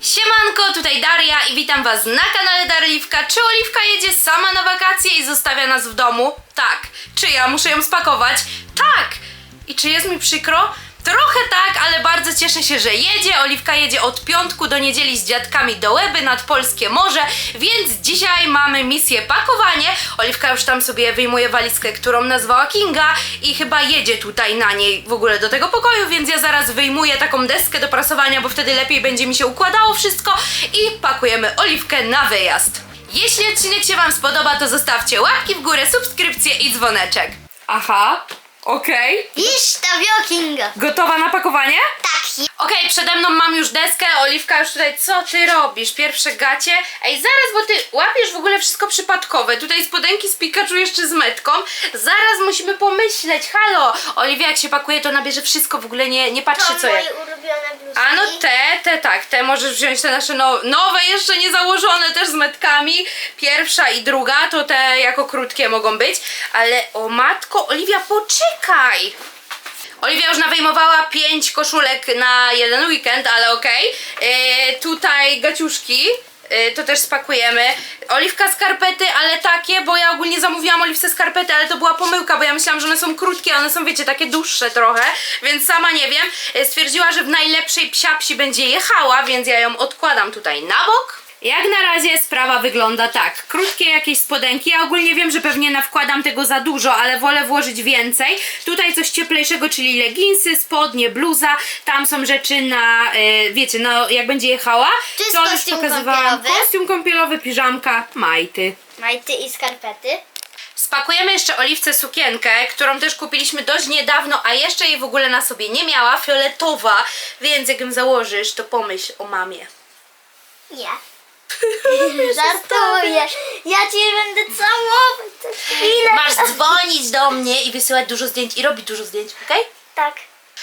Siemanko, tutaj Daria i witam was na kanale Darliwka. Czy Oliwka jedzie sama na wakacje i zostawia nas w domu? Tak. Czy ja muszę ją spakować? Tak. I czy jest mi przykro? Trochę tak, ale bardzo cieszę się, że jedzie. Oliwka jedzie od piątku do niedzieli z dziadkami do Łeby nad Polskie Morze, więc dzisiaj mamy misję pakowanie. Oliwka już tam sobie wyjmuje walizkę, którą nazwała Kinga i chyba jedzie tutaj na niej w ogóle do tego pokoju, więc ja zaraz wyjmuję taką deskę do prasowania, bo wtedy lepiej będzie mi się układało wszystko i pakujemy Oliwkę na wyjazd. Jeśli odcinek się Wam spodoba, to zostawcie łapki w górę, subskrypcję i dzwoneczek. Aha, okej. Iść to Kinga. Gotowa na pakowanie? Tak, je- Okej, przede mną mam już deskę, Oliwka już tutaj, co ty robisz? Pierwsze gacie. Ej, zaraz, bo ty łapiesz w ogóle wszystko przypadkowe. Tutaj spodenki z Pikachu jeszcze z metką. Zaraz musimy pomyśleć, halo! Oliwia jak się pakuje, to nabierze wszystko, w ogóle nie, nie patrzy to co moje jest. Bluzki. A no te, te tak, te możesz wziąć te nasze no, nowe, jeszcze nie założone też z metkami. Pierwsza i druga, to te jako krótkie mogą być. Ale o matko, Oliwia, poczekaj! Oliwia już nawejmowała pięć koszulek na jeden weekend, ale okej. Yy, tutaj gaciuszki. Yy, To też spakujemy. Oliwka skarpety, ale takie, bo ja ogólnie zamówiłam Oliwce skarpety, ale to była pomyłka, bo ja myślałam, że one są krótkie, one są, wiecie, takie dłuższe trochę, więc sama nie wiem. Yy, Stwierdziła, że w najlepszej psiapsi będzie jechała, więc ja ją odkładam tutaj na bok. Jak na razie sprawa wygląda tak. Krótkie jakieś spodenki. Ja ogólnie wiem, że pewnie nawkładam tego za dużo, ale wolę włożyć więcej. Tutaj coś cieplejszego, czyli leginsy, spodnie, bluza. Tam są rzeczy na, e, wiecie, no jak będzie jechała. Jest to już kostium pokazywałam. kąpielowy. Kostium kąpielowy, piżamka, majty. Majty i skarpety. Spakujemy jeszcze Oliwce sukienkę, którą też kupiliśmy dość niedawno, a jeszcze jej w ogóle na sobie nie miała, fioletowa, więc jak ją założysz, to pomyśl o mamie. Nie. Żartuję. Ja cię będę całować co chwilę. Masz dzwonić do mnie i wysyłać dużo zdjęć i robić dużo zdjęć, okej? Tak.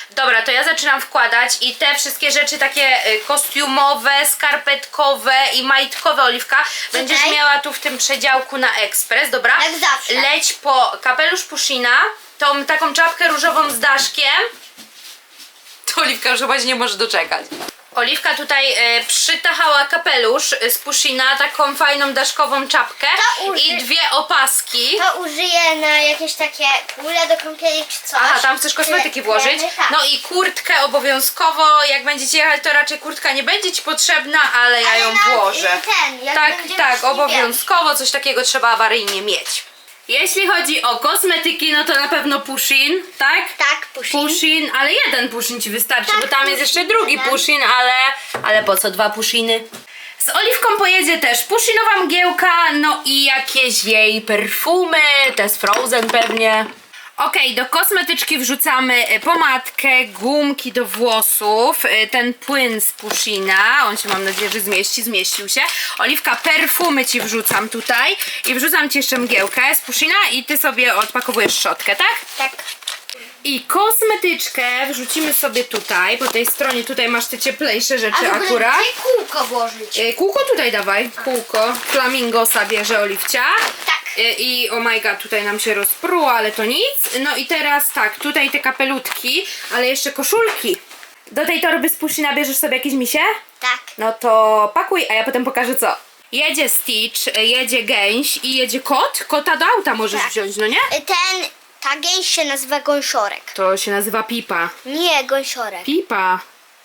Dobra, to ja zaczynam wkładać i te wszystkie rzeczy takie y, kostiumowe, skarpetkowe i majtkowe Oliwka będziesz miała tu w tym przedziałku na ekspres, dobra? Jak zawsze. Leć po kapelusz Pushina, tą taką czapkę różową z daszkiem. To Oliwka już chyba się nie może doczekać. Oliwka tutaj y, przytachała kapelusz y, z Pushina, taką fajną daszkową czapkę To uży- i dwie opaski. To użyję na jakieś takie kule do kąpieli czy coś. Aha, tam chcesz kosmetyki Czy- włożyć? Tak. No i kurtkę obowiązkowo, jak będziecie jechać, to raczej kurtka nie będzie ci potrzebna, ale ja Ale ją na- włożę. ten, jak tak, będziemy tak, szli, obowiązkowo coś takiego trzeba awaryjnie mieć. Jeśli chodzi o kosmetyki, no to na pewno Pushin, tak? Tak, Pushin. Pushin, ale jeden Pushin ci wystarczy, Tak, bo tam jest Pushin jeszcze drugi jeden. Pushin, ale, ale po co dwa Pushiny? Z Oliwką pojedzie też Pushinowa mgiełka, no i jakieś jej perfumy, te z Frozen pewnie. Okej, do kosmetyczki wrzucamy e, pomadkę, gumki do włosów, e, ten płyn z Pushina, on się mam nadzieję, że zmieści, zmieścił się. Oliwka, perfumy ci wrzucam tutaj i wrzucam ci jeszcze mgiełkę z Pushina i ty sobie odpakowujesz szczotkę, tak? Tak. I kosmetyczkę wrzucimy sobie tutaj, po tej stronie tutaj masz te cieplejsze A rzeczy ogóle akurat. gdzie kółko włożyć? E, Kółko tutaj dawaj, kółko, flamingosa bierze Oliwcia. Tak. E, I oh my god, tutaj nam się rozpruło, ale to nic. No i teraz tak, tutaj te kapelutki, ale jeszcze koszulki. Do tej torby z Pushina bierzesz sobie jakieś misie? Tak. No to pakuj, a ja potem pokażę co. Jedzie Stitch, e, jedzie gęś i jedzie kot. Kota do auta możesz Tak. wziąć, no nie? Ten, ta gęś się nazywa gąsiorek. To się nazywa pipa. Nie, gąsiorek. Pipa.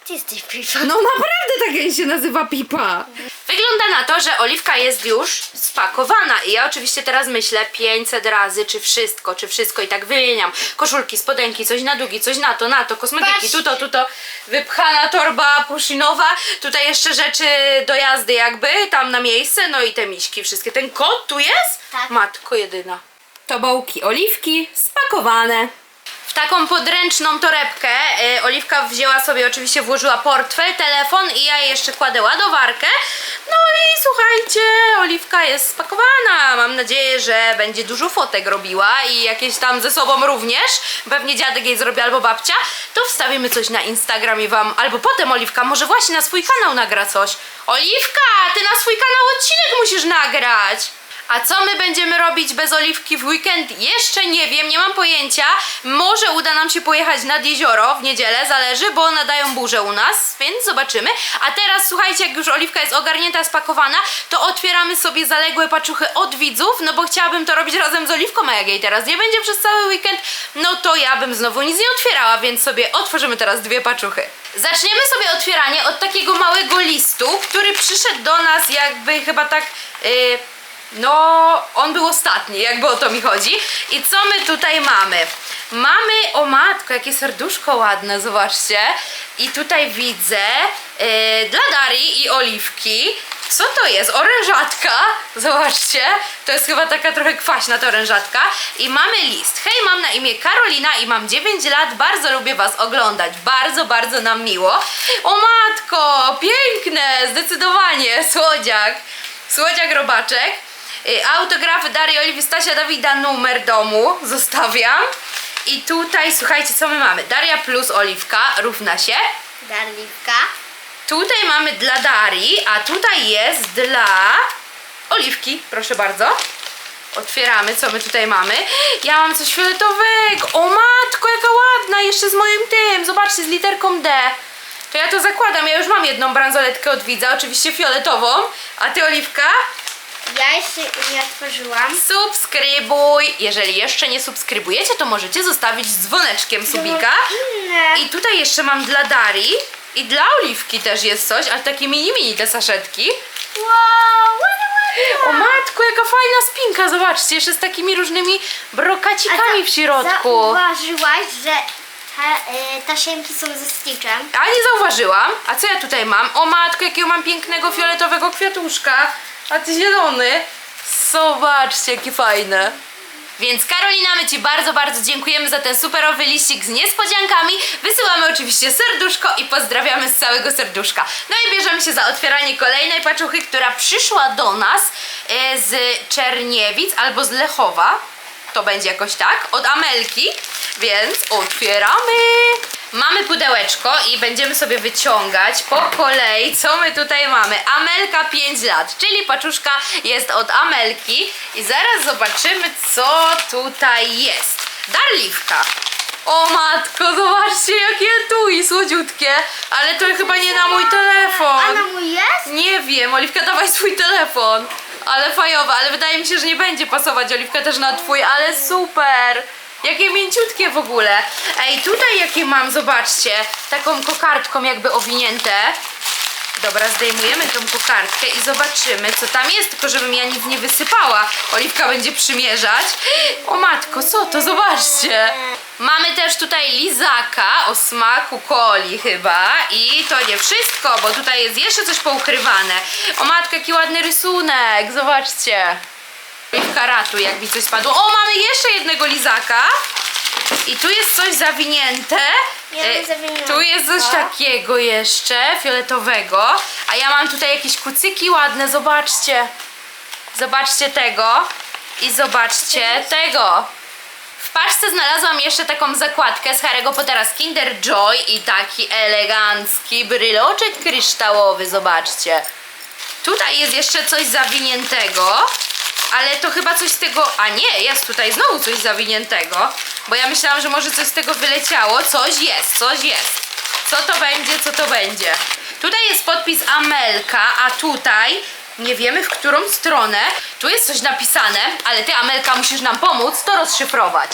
Ty jesteś pipa. No naprawdę ta gęś się nazywa Pipa. Wygląda na to, że Oliwka jest już spakowana i ja oczywiście teraz myślę 500 razy, czy wszystko, czy wszystko i tak wymieniam. Koszulki, spodenki, coś na długi, coś na to, na to, kosmetyki, tu to, tu to, wypchana torba pushinowa, tutaj jeszcze rzeczy do jazdy jakby, tam na miejsce, no i te miśki wszystkie. Ten kot tu jest? Tak. Matko jedyna. Tobołki oliwki spakowane. W taką podręczną torebkę y, Oliwka wzięła sobie, oczywiście włożyła portfel, telefon i ja jeszcze kładę ładowarkę. No i słuchajcie, Oliwka jest spakowana. Mam nadzieję, że będzie dużo fotek robiła i jakieś tam ze sobą również. Pewnie dziadek jej zrobi albo babcia. To wstawimy coś na Instagram i wam, albo potem Oliwka może właśnie na swój kanał nagra coś. Oliwka, ty na swój kanał odcinek musisz nagrać. A co my będziemy robić bez oliwki w weekend? Jeszcze nie wiem, nie mam pojęcia. Może uda nam się pojechać nad jezioro w niedzielę, zależy, bo nadają burzę u nas, więc zobaczymy. A teraz słuchajcie, jak już oliwka jest ogarnięta, spakowana, to otwieramy sobie zaległe paczuchy od widzów, no bo chciałabym to robić razem z oliwką, a jak jej teraz nie będzie przez cały weekend, no to ja bym znowu nic nie otwierała, więc sobie otworzymy teraz dwie paczuchy. Zaczniemy sobie otwieranie od takiego małego listu, który przyszedł do nas jakby chyba tak... Yy, no, on był ostatni, jakby o to mi chodzi. I co my tutaj mamy? Mamy, o matko, jakie serduszko ładne, zobaczcie. I tutaj widzę yy, dla Darii i Oliwki. Co to jest? Orężatka. Zobaczcie. To jest chyba taka trochę kwaśna ta orężatka. I mamy list. Hej, mam na imię Karolina i mam 9 lat. Bardzo lubię Was oglądać. Bardzo, bardzo nam miło. O matko, piękne, zdecydowanie. Słodziak. Słodziak robaczek. Y, Autografy Darii Oliwii Stasia Dawida, numer domu zostawiam. I tutaj słuchajcie, co my mamy? Daria plus Oliwka równa się. Darliwka. Tutaj mamy dla Darii, a tutaj jest dla Oliwki, proszę bardzo. Otwieramy, co my tutaj mamy. Ja mam coś fioletowego. O matko, jaka ładna, jeszcze z moim tym. Zobaczcie, z literką D. To ja to zakładam, ja już mam jedną bransoletkę od widza, oczywiście fioletową. A ty, Oliwka? Ja jeszcze nie otworzyłam. Subskrybuj! Jeżeli jeszcze nie subskrybujecie, to możecie zostawić z dzwoneczkiem subika. Inne. I tutaj jeszcze mam dla Darii i dla Oliwki też jest coś, ale takie mini mini te saszetki. Wow, ładna, O matko, jaka fajna spinka, zobaczcie, jeszcze z takimi różnymi brokacikami w środku. Zauważyłaś, że te y, tasiemki są ze Stitchem. A nie zauważyłam. A co ja tutaj mam? O matko, jakiego mam pięknego fioletowego kwiatuszka. A ty zielony. Zobaczcie, jakie fajne. Więc Karolina, my Ci bardzo, bardzo dziękujemy za ten superowy liścik z niespodziankami. Wysyłamy oczywiście serduszko i pozdrawiamy z całego serduszka. No i bierzemy się za otwieranie kolejnej paczuchy, która przyszła do nas e, z Czerniewic albo z Lechowa. To będzie jakoś tak, od Amelki, więc otwieramy. Mamy pudełeczko i będziemy sobie wyciągać po kolei, co my tutaj mamy. Amelka 5 lat, czyli paczuszka jest od Amelki i zaraz zobaczymy, co tutaj jest. Darliwka. O matko, zobaczcie jakie tu i słodziutkie, ale to chyba nie na mój telefon. A na mój jest? Nie wiem, Oliwka, dawaj swój telefon. Ale fajowa, ale wydaje mi się, że nie będzie pasować Oliwka też na twój, ale super. Jakie mięciutkie w ogóle. Ej, tutaj jakie mam, zobaczcie. Taką kokardką jakby owinięte. Dobra, zdejmujemy tą kokardkę i zobaczymy, co tam jest, tylko żebym ja nic nie wysypała. Oliwka będzie przymierzać. O matko, co to? Zobaczcie. Mamy też tutaj lizaka o smaku coli chyba i to nie wszystko, bo tutaj jest jeszcze coś poukrywane. O matko, jaki ładny rysunek, zobaczcie. Oliwka ratuj, jak mi coś spadło. O, mamy jeszcze jednego lizaka. I tu jest coś zawinięte. Ja E. Tu jest coś takiego jeszcze, fioletowego. A ja mam tutaj jakieś kucyki ładne, zobaczcie. Zobaczcie tego. I zobaczcie tego. W paczce znalazłam jeszcze taką zakładkę z Harry'ego Pottera z Kinder Joy i taki elegancki bryloczek kryształowy, zobaczcie. Tutaj jest jeszcze coś zawiniętego, ale to chyba coś z tego. A nie, jest tutaj znowu coś zawiniętego, bo ja myślałam, że może coś z tego wyleciało. Coś jest, coś jest. Co to będzie, co to będzie? Tutaj jest podpis Amelka, a tutaj nie wiemy w którą stronę. Tu jest coś napisane, ale ty, Amelka, musisz nam pomóc to rozszyfrować.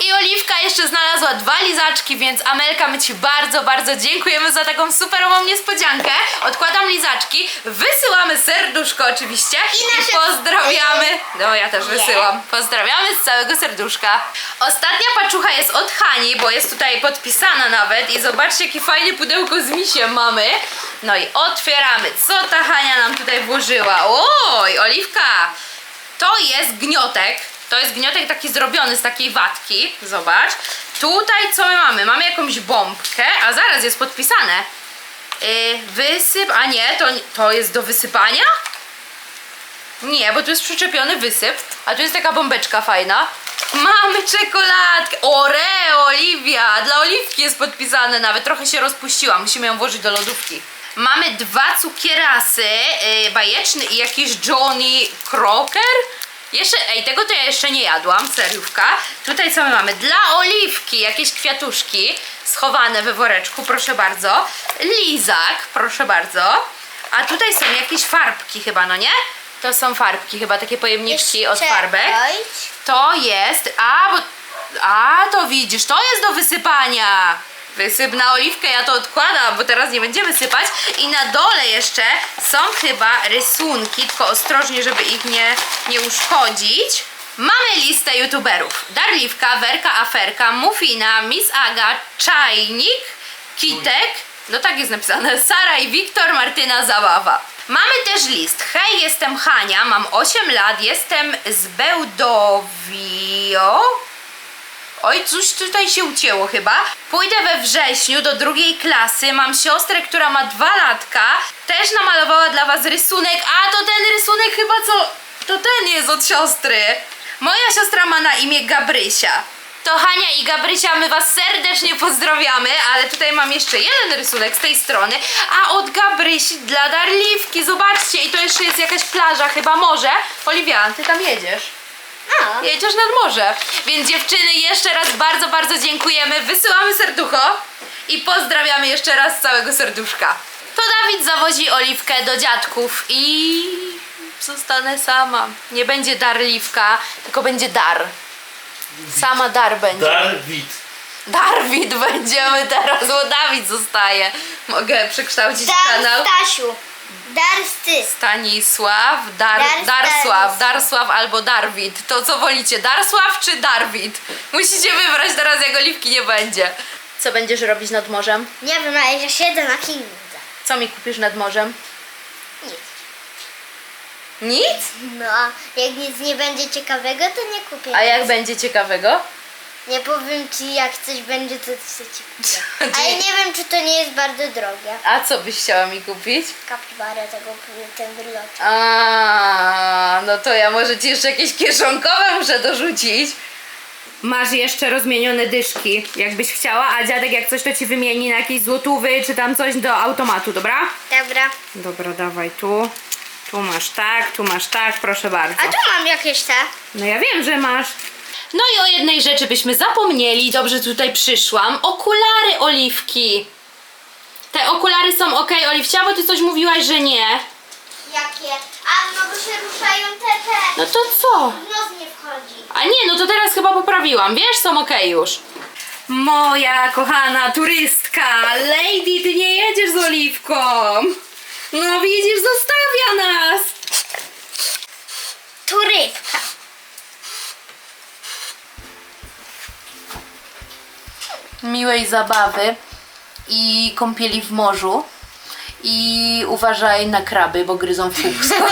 I Oliwka jeszcze znalazła dwa lizaczki, więc Amelka, my Ci bardzo, bardzo dziękujemy za taką superową niespodziankę. Odkładam lizaczki, wysyłamy serduszko oczywiście I nasze- pozdrawiamy. No ja też wysyłam. Pozdrawiamy z całego serduszka. Ostatnia paczucha jest od Hani, bo jest tutaj podpisana nawet i zobaczcie jakie fajne pudełko z misiem mamy. No i otwieramy. Co ta Hania nam tutaj włożyła? Oj, Oliwka! To jest gniotek. To jest gniotek taki zrobiony z takiej watki. Zobacz. Tutaj co my mamy? Mamy jakąś bombkę, a zaraz jest podpisane. Yy, wysyp, a nie, to, to jest do wysypania? Nie, bo tu jest przyczepiony wysyp, a tu jest taka bombeczka fajna. Mamy czekoladkę! Oreo, Oliwia! Dla Oliwki jest podpisane nawet. Trochę się rozpuściła, musimy ją włożyć do lodówki. Mamy dwa cukierasy, yy, bajeczny i jakiś Johnny Crocker. Jeszcze, ej, tego to ja jeszcze nie jadłam, seriówka. Tutaj co my mamy? Dla oliwki, jakieś kwiatuszki schowane we woreczku, proszę bardzo. Lizak, proszę bardzo. A tutaj są jakieś farbki chyba, no nie? To są farbki, chyba takie pojemniczki od farbek. To jest, a, bo, a to widzisz, to jest do wysypania. Wysyp na oliwkę, ja to odkładam, bo teraz nie będziemy sypać. I na dole jeszcze są chyba rysunki, tylko ostrożnie, żeby ich nie, nie uszkodzić. Mamy listę youtuberów. Darliwka, Werka Aferka, Mufina, Miss Aga, Czajnik, Kitek, no tak jest napisane, Sara i Wiktor, Martyna Zabawa. Mamy też list. Hej, jestem Hania, mam 8 lat, jestem z Bełdowio. Oj, coś tutaj się ucięło chyba. Pójdę we wrześniu do drugiej klasy. Mam siostrę, która ma dwa latka. Też namalowała dla was rysunek. A to ten rysunek chyba co. To ten jest od siostry. Moja siostra ma na imię Gabrysia. To Hania i Gabrysia, my was serdecznie pozdrawiamy, ale tutaj mam jeszcze jeden rysunek z tej strony, a od Gabrysi dla Darliwki, zobaczcie, i to jeszcze jest jakaś plaża, chyba morze. Oliwia, ty tam jedziesz. A, Jedziesz nad morze. Więc dziewczyny, jeszcze raz bardzo, bardzo dziękujemy. Wysyłamy serducho i pozdrawiamy jeszcze raz z całego serduszka. To Dawid zawozi oliwkę do dziadków i zostanę sama. Nie będzie darliwka, tylko będzie dar. Sama dar będzie. Darwid. Darwid będziemy teraz, bo Dawid zostaje. Mogę przekształcić kanał. Dar Stasiu. Dar Sty. Stanisław, Dar, Dar- Darsław, Stanisław. Darsław albo Darwid. To co wolicie, Darsław czy Darwid? Musicie wybrać teraz, jak oliwki nie będzie. Co będziesz robić nad morzem? Nie wiem, ale ja siedzę na kingdze. Co mi kupisz nad morzem? Nic. Nic? No, jak nic nie będzie ciekawego, to nie kupię. A jak będzie ciekawego? Nie powiem ci, jak coś będzie, to chcę ci kupię. Ale nie wiem, czy to nie jest bardzo drogie. A co byś chciała mi kupić? Kapibarę tego, ten bryloczek. A, no to ja może ci jeszcze jakieś kieszonkowe muszę dorzucić. Masz jeszcze rozmienione dyszki, jakbyś chciała, a dziadek jak coś to ci wymieni na jakieś złotówy czy tam coś do automatu, dobra? Dobra. Dobra, dawaj tu. Tu masz tak, tu masz tak, proszę bardzo. A tu mam jakieś te. No ja wiem, że masz. No i o jednej rzeczy byśmy zapomnieli, dobrze tutaj przyszłam. Okulary oliwki. Te okulary są ok, Oliwcia, bo ty coś mówiłaś, że nie. Jakie? A, no bo się ruszają te, te. No to co? Nos nie wchodzi. A nie, no to teraz chyba poprawiłam, wiesz, są ok już. Moja kochana turystka, Lady, ty nie jedziesz z Oliwką. No widzisz, zostawia nas. Tu miłej zabawy i kąpieli w morzu. I uważaj na kraby, bo gryzą w pupsko.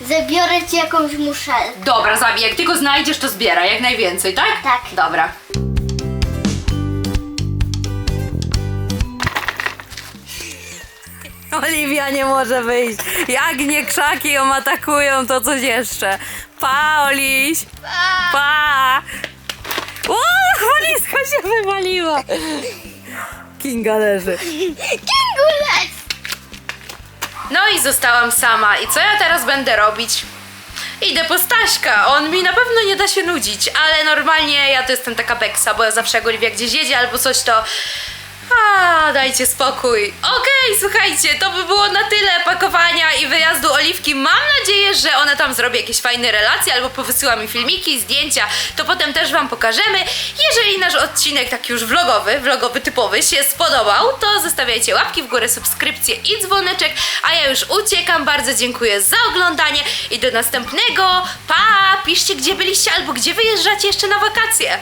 Zabiorę ci jakąś muszelkę. Dobra, zabij. Jak ty go znajdziesz, to zbieraj jak najwięcej, tak? Tak. Dobra. Oliwia nie może wyjść. Jak nie krzaki ją atakują, to coś jeszcze. Pa, Oliś! Pa! O, walizka się wywaliła. Kinga leży. Kingulec! No i zostałam sama. I co ja teraz będę robić? Idę po Staśka. On mi na pewno nie da się nudzić, ale normalnie ja to jestem taka beksa, bo ja zawsze jak Oliwia gdzieś jedzie albo coś, to... Dajcie spokój. Okej, słuchajcie, to by było na tyle pakowania i wyjazdu Oliwki. Mam nadzieję, że ona tam zrobi jakieś fajne relacje albo powysyła mi filmiki, zdjęcia, to potem też wam pokażemy. Jeżeli nasz odcinek taki już vlogowy, vlogowy typowy się spodobał, to zostawiajcie łapki w górę, subskrypcję i dzwoneczek, a ja już uciekam. Bardzo dziękuję za oglądanie i do następnego. Pa! Piszcie, gdzie byliście albo gdzie wyjeżdżacie jeszcze na wakacje.